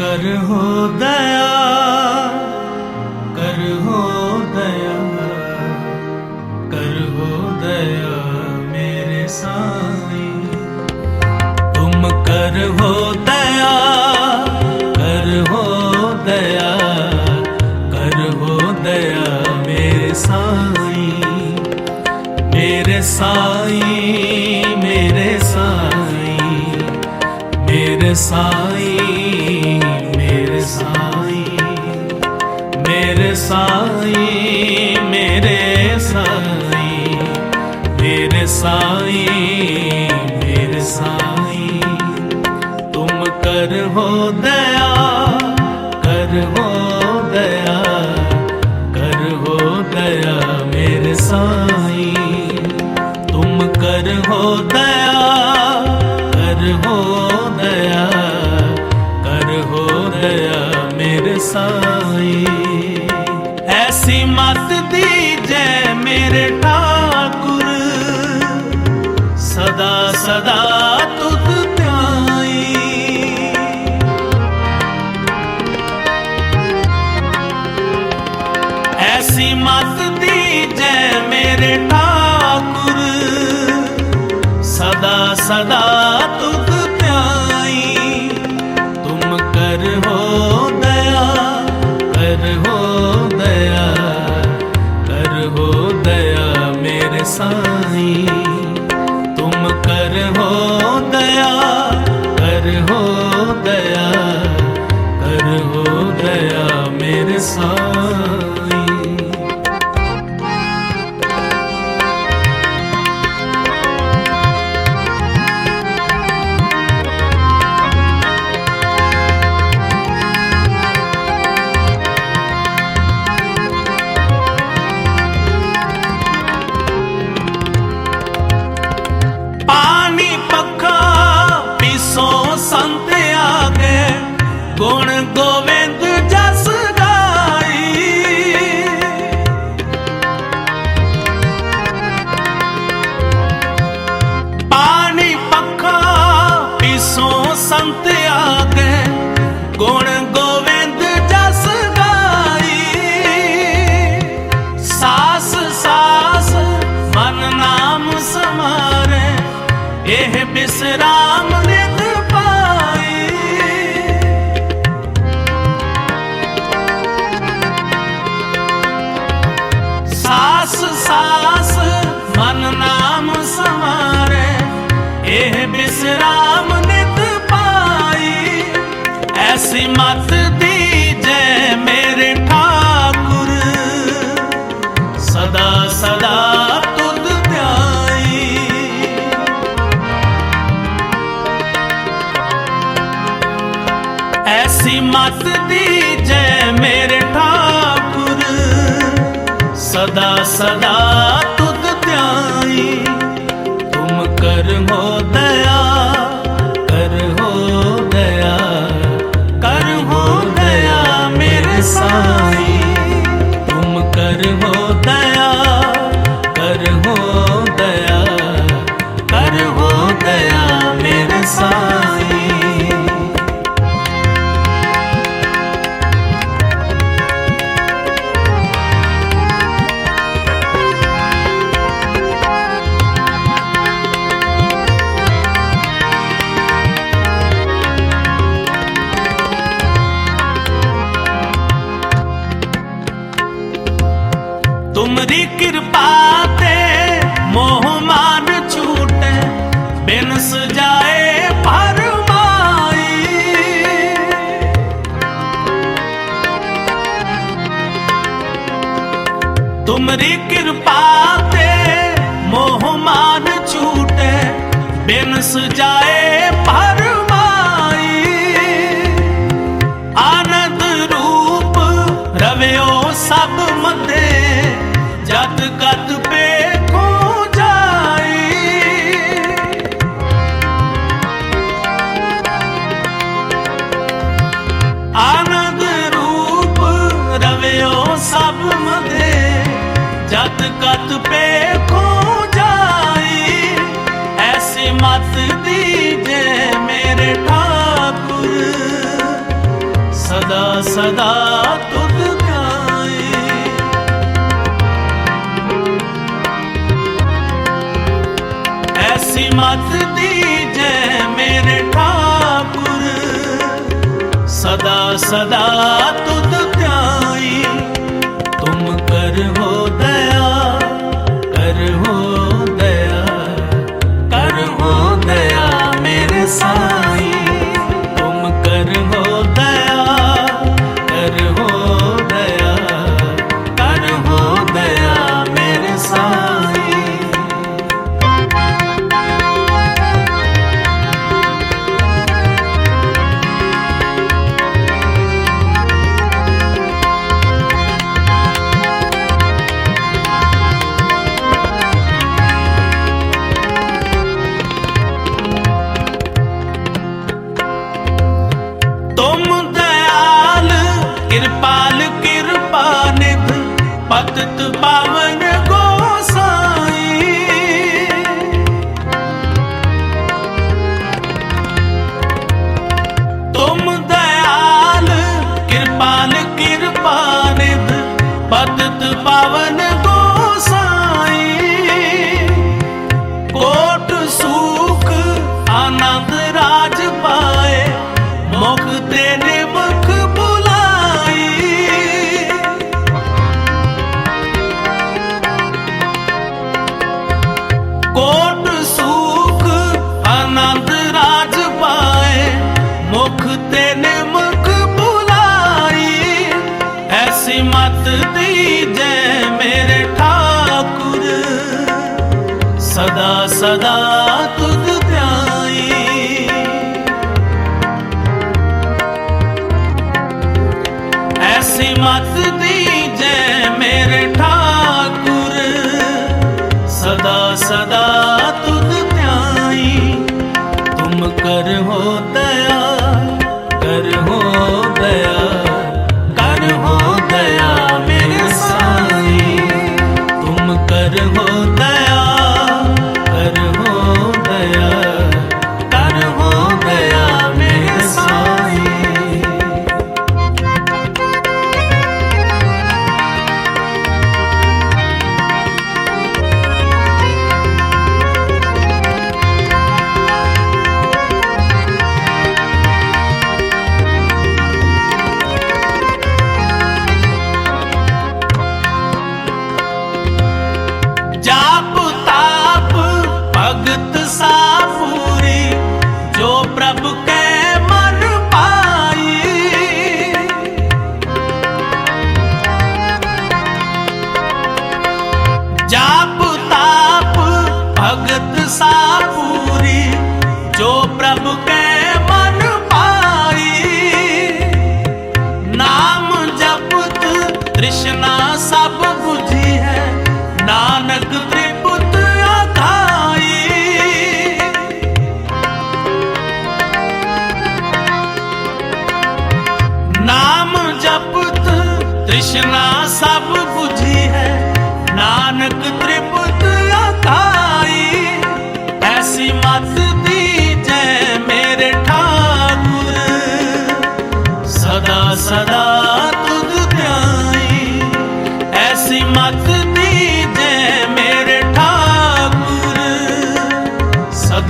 ਕਰ ਹੋ ਦਇਆ ਕਰ ਹੋ ਦਇਆ ਕਰ ਹੋ ਦਇਆ ਮੇਰੇ ਸਾਈਂ ਤੁਮ ਕਰ ਹੋ ਦਇਆ ਕਰ ਹੋ ਦਇਆ ਕਰ ਹੋ ਦਇਆ ਮੇਰੇ ਸਾਈਂ ਮੇਰੇ ਸਾਈਂ ਮੇਰੇ ਸਾਈਂ ਮੇਰੇ ਸਾਈਂ ਸਾਈ, ਮੇਰੇ ਸਾਈ ਮੇਰੇ ਸਾਈ ਮੇਰੇ ਸਾਈ। ਤੁਮ ਕਰ ਹੋ ਦਇਆ, ਕਰ ਹੋ ਦਇਆ, ਕਰ ਹੋ ਦਇਆ, ਮੇਰੇ ਸਾਈ। ਤੁਮ ਕਰ ਹੋ ਦਇਆ, ਕਰ ਹੋ ਸਦਾ ਸਦਾ ਤੁਧ ਧਿਆਈ। ਐਸੀ ਮਤ ਦੀ ਜੈ ਮੇਰੇ ਠਾਕੁਰ, ਸਦਾ ਸਦਾ ਤੁਧ ਪਿਆਈ ਤੁਮ ਕਰ ਹੋ ਦਇਆ, ਕਰ ਸੰਤ ਆਗੇ ਗੁਣ मत दीजे मेरे ठाकुर सदा सदा तुद प्याई ऐसी मत दीजे मेरे ठाकुर सदा सदा ਤੁਮਰੀ ਕਿਰਪਾ ਤੇ ਮੋਹ ਮਾਨ ਛੂਟੇ ਬਿਨ ਸਜਾਏ ਪਰਮਾਈ ਤੁਮਰੀ ਕਿਰਪਾ ਤੇ ਮੋਹ ਮਾਨ ਛੂਟੇ ਬਿਨ ਸਜਾਏ मत पे खो जाई ऐसी मत दीजे मेरे ठाकुर सदा सदा तुम ऐसी मत दीजे मेरे ठाकुर सदा सदा तुद प्याई तुम कर हो हो ਸਦਾ ਤੁਧ ਪਿਆਈ ਐਸੀ ਮਤ ਦੀ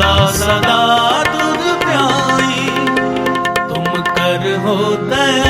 ਸਦਾ ਸਦਾ ਤੁਧ ਪਿਆਈ। ਤੁਮ ਕਰ ਹੋ ਦਇਆ